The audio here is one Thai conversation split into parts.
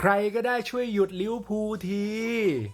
ใครก็ได้ช่วยหยุดลิวพูที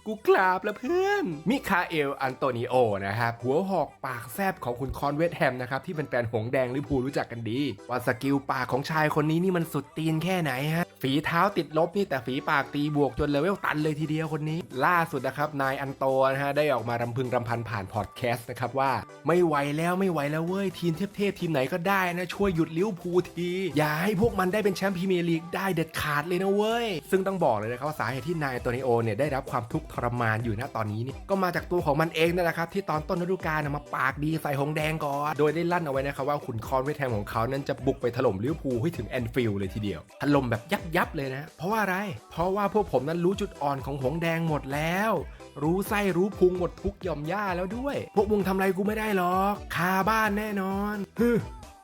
กูกราบแล้วเพื่อน มิคาเอล อันโตนิโอนะครับ หัวหอกปากแซบของคุณคอนเวสแฮมนะครับ ที่เป็นแฟนหงแดงลิวพูรู้จักกันดี ว่าสกิลปากของชายคนนี้นี่มันสุดตีนแค่ไหนฮะ ฝีเท้าติดลบนี่แต่ฝีปากตีบวกจนเลเวลตันเลยทีเดียวคนนี้ ล่าสุดนะครับนายอันโตนะฮะได้ออกมารำพึงรำพันผ่านพอดแคสต์นะครับว่าไม่ไหวแล้วไม่ไหวแล้วเว้ย ทีมเทพๆทีมไหนก็ได้นะช่วยหยุดลิเวพูที อย่าให้พวกมันได้เป็นแชมป์พรีเมียร์ลีกได้เด็ดขาดเลยนะเว้ย ซึ่งต้องบอกเลยนะครับว่าสาเหตุที่นายอันโตนิโอเนี่ยได้รับความทุกข์ทรมานอยู่นะตอนนี้นี่ก็มาจากตัวของมันเองนั่นแหละครับที่ตอนต้นฤดูกาลมาปากดีใส่หงแดงก่อนโดยได้ลั่นเอาไว้นะครับว่าขุนคอนเวทแฮมของเขานั้นจะบุกไปถล่มลิเวพูให้ถึงแอนฟิลด์เลยทีเดียวถล่มแบบยับยับเลยนะ เพราะว่าอะไร เพราะว่าพวกผมนั้นรู้จุดอ่อนของหงแดงหมดแล้ว รู้ไส้รู้พุงหมดทุกย่อมย่าแล้วด้วย พวกมึงทำอะไรกูไม่ได้หรอกคาบ้านแน่นอนฮึ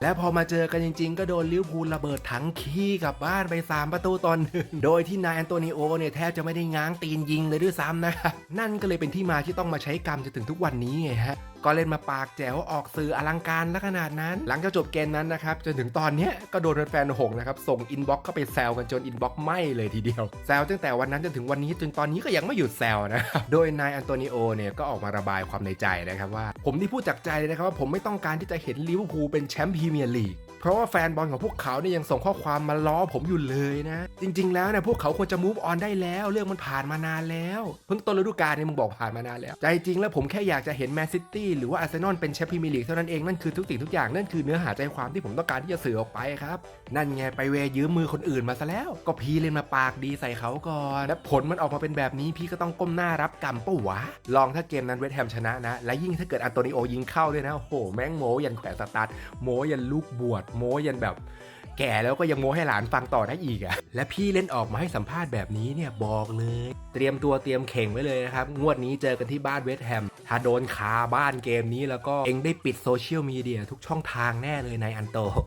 และพอมาเจอกันจริง ๆ ก็โดนลิวพูลระเบิดถังขี้กลับบ้านไป 3 ประตูตอนหนึ่งโดยที่นายแอนโตนิโอเนี่ยแทบจะไม่ได้ง้างตีนยิงเลยด้วยซ้ำนะครับนั่นก็เลยเป็นที่มาที่ต้องมาใช้กรรมจนถึงทุกวันนี้ไงฮะก็เล่นมาปากแจ๋วออกสื่ออลังการและขนาดนั้น หลังจากจบเกมนั้นนะครับ จนถึงตอนนี้ก็โดนแฟนหงนะครับ ส่งอินบ็อกเข้าไปแซวกันจนอินบ็อกไหม้เลยทีเดียว แซวตั้งแต่วันนั้นจนถึงวันนี้จนตอนนี้ก็ยังไม่หยุดแซวนะครับโดยนายอันโตนิโอเนี่ยก็ออกมาระบายความในใจนะครับว่า ผมนี่พูดจากใจเลยนะครับว่าผมไม่ต้องการที่จะเห็นลิเวอร์พูลเป็นแชมป์พรีเมียร์ลีกเพราะว่าแฟนบอลของพวกเขาเนี่ยยังส่งข้อความมาล้อผมอยู่เลยนะ จริง ๆ แล้วเนี่ยพวกเขาควรจะ move on ได้แล้ว เรื่องมันผ่านมานานแล้วเพิ่งต้นฤดูกาลเนี่ยมึงบอกผ่านมานานแล้ว ใจจริงแล้วผมแค่อยากจะเห็นแมนซิตี้หรือว่าอาร์เซนอลเป็นแชมป์พรีเมียร์ลีกเท่านั้นเอง นั่นคือทุกสิ่งทุกอย่าง นั่นคือเนื้อหาใจความที่ผมต้องการที่จะสื่อออกไปครับ นั่นไงไปเวยืมมือคนอื่นมาซะแล้ว ก็พี่เล่นมาปากดีใส่เขาก่อนและผลมันออกมาเป็นแบบนี้พี่ก็ต้องก้มหน้ารับกรรมปะวะลองถ้าเกมนั้นเวสต์แฮมชนะนะ และยิ่งถ้าเกิดอันโตนิโอยิงเข้าด้วยนะโอ้โหแม่งโมยันแขวนสตาร์ทโมยันลูกบวชโมยันแบบ แก่แล้วก็ยังโมให้หลานฟังต่อได้อีกอะและพี่เล่นออกมาให้สัมภาษณ์แบบนี้เนี่ยบอกเลย เตรียมตัวเตรียมเข่งไว้เลยนะครับ งวดนี้เจอกันที่บ้านเวสต์แฮม ถ้าโดนคาบ้านเกมนี้แล้วก็เองได้ปิดโซเชียลมีเดียทุกช่องทางแน่เลยนายอันโต